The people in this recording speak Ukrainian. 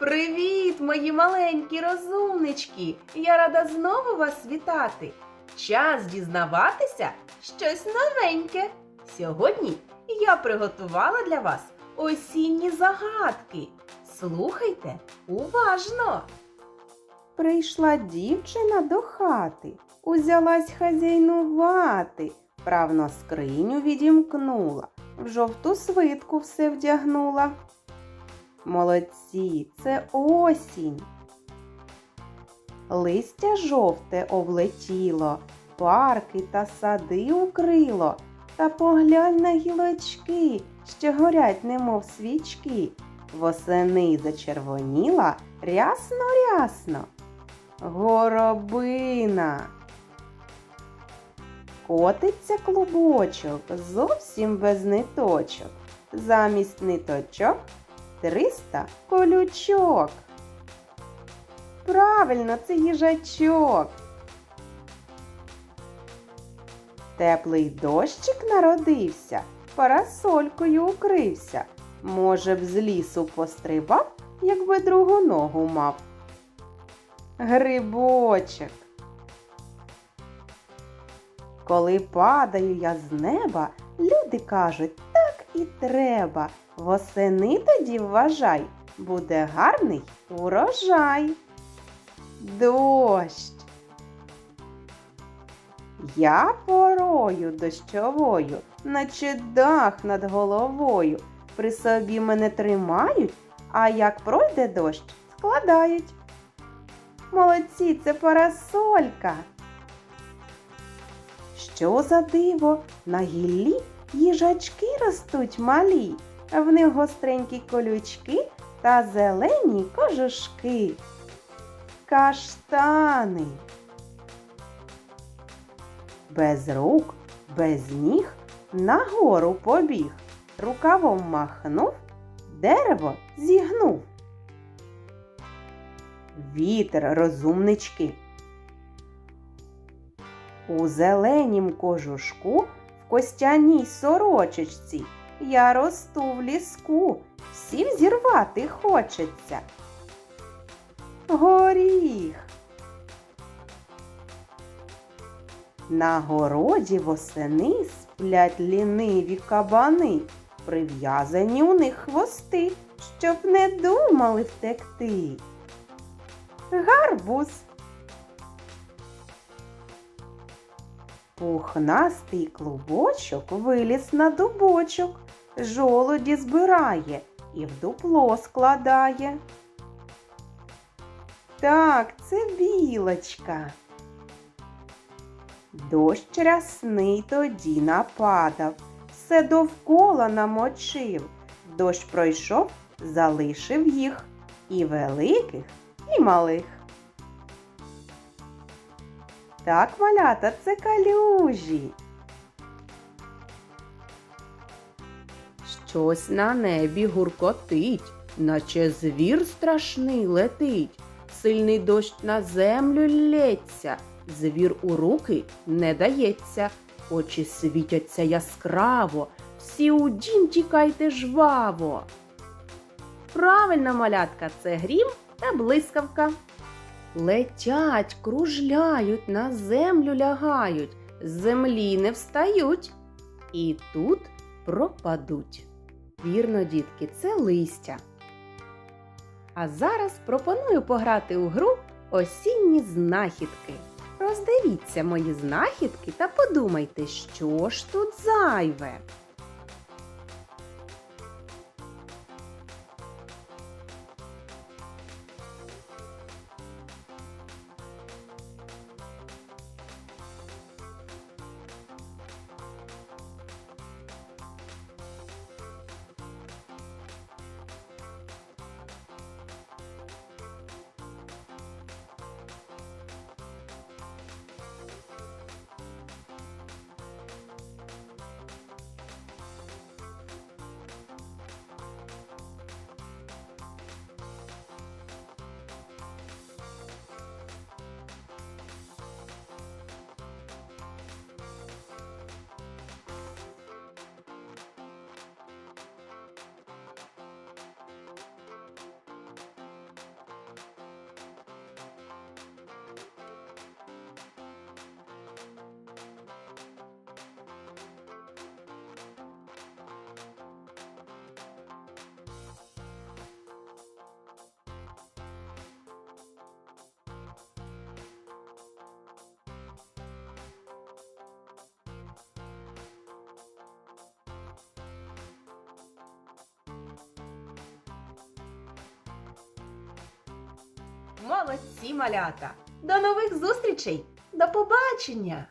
Привіт, мої маленькі розумнички! Я рада знову вас вітати. Час дізнаватися щось новеньке. Сьогодні я приготувала для вас осінні загадки. Слухайте уважно. Прийшла дівчина до хати, узялась хазяйнувати, правно скриню відімкнула, в жовту свитку все вдягнула. Молодці, це осінь. Листя жовте облетіло, парки та сади укрило, та поглянь на гілочки, що горять, немов свічки. Восени зачервоніла рясно-рясно. Горобина. Котиться клубочок зовсім без ниточок. Замість ниточок триста колючок. Правильно, це їжачок. Теплий дощик народився, парасолькою укрився. Може б з лісу пострибав, якби другу ногу мав. Грибочок. Коли падаю я з неба, люди кажуть, так і треба. Восени тоді вважай, буде гарний урожай. Дощ. Я порою дощовою, наче дах над головою. При собі мене тримають, а як пройде дощ, складають. Молодці, це парасолька. Що за диво? На гіллі їжачки ростуть малі, в них гостренькі колючки та зелені кожушки. Каштани. Без рук, без ніг нагору побіг, рукавом махнув, дерево зігнув. Вітер розумнички. У зеленім кожушку в костяній сорочечці я росту в ліску, всім зірвати хочеться. Горіх. На городі восени сплять ліниві кабани, прив'язані у них хвости, щоб не думали втекти. Гарбуз. Пухнастий клубочок виліз на дубочок, жолоді збирає і в дупло складає. Так, це білочка. Дощ рясний тоді нападав, все довкола намочив. Дощ пройшов, залишив їх і великих, і малих. Так, малята, це калюжі. Щось на небі гуркотить, наче звір страшний летить. Сильний дощ на землю лється, звір у руки не дається, очі світяться яскраво, всі у дім тікайте жваво. Правильно, малятка, це грім та блискавка. Летять, кружляють, на землю лягають, з землі не встають і тут пропадуть. Вірно, дітки, це листя. А зараз пропоную пограти у гру осінні знахідки. Роздивіться мої знахідки та подумайте, що ж тут зайве. Молодці малята! До нових зустрічей! До побачення!